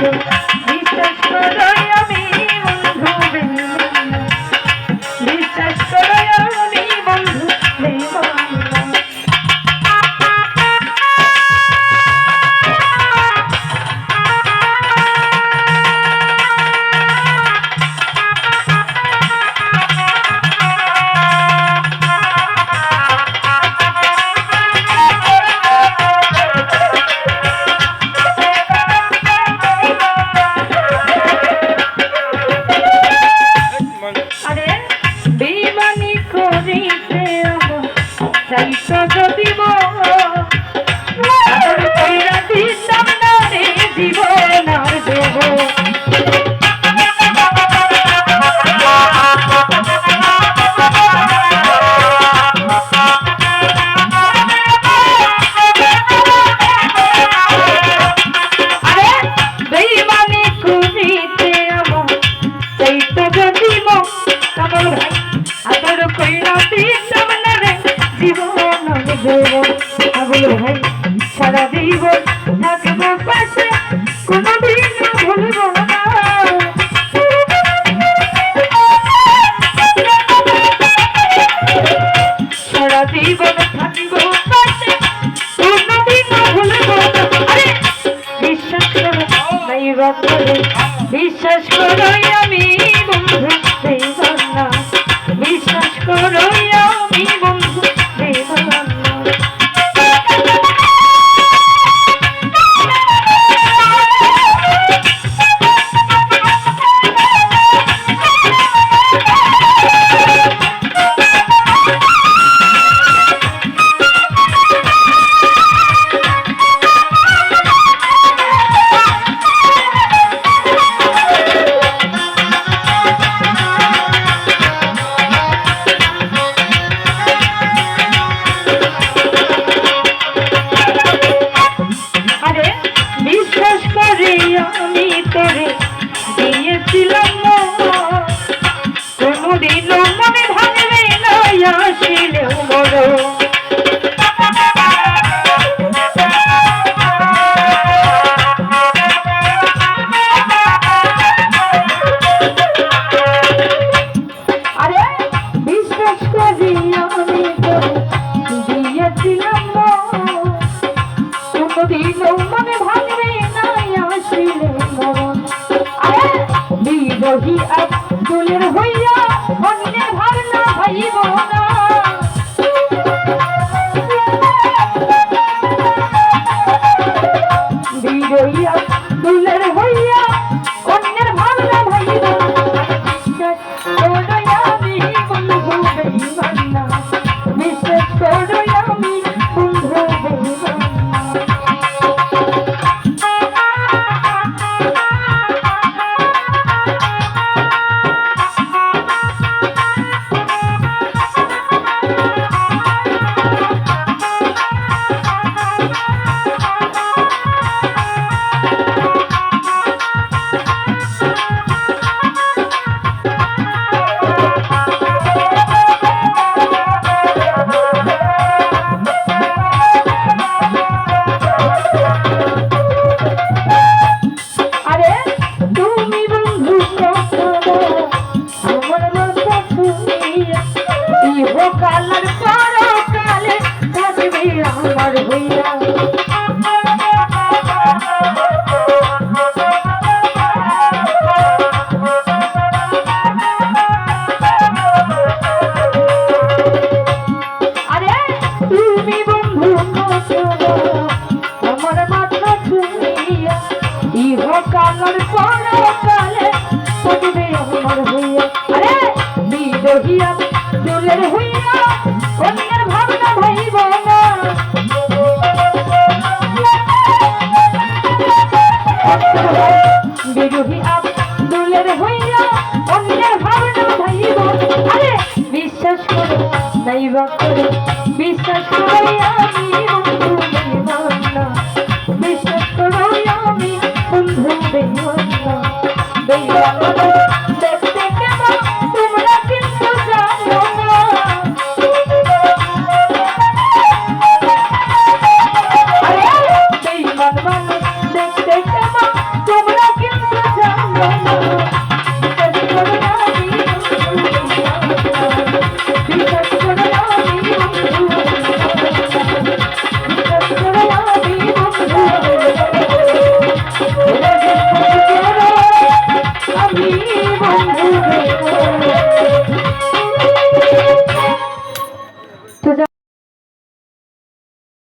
নেই বিশ্বাস করো আমি বিরোহী আব্দুলের হইয়া দুলের হইয়া অন্যের ভাবনা ভাইব আরে, বিশ্বাস করে, নাইবা করে, বিশ্বাস করে আমি বন্ধু বেমানা তোমরা কিন্তু জানো আরে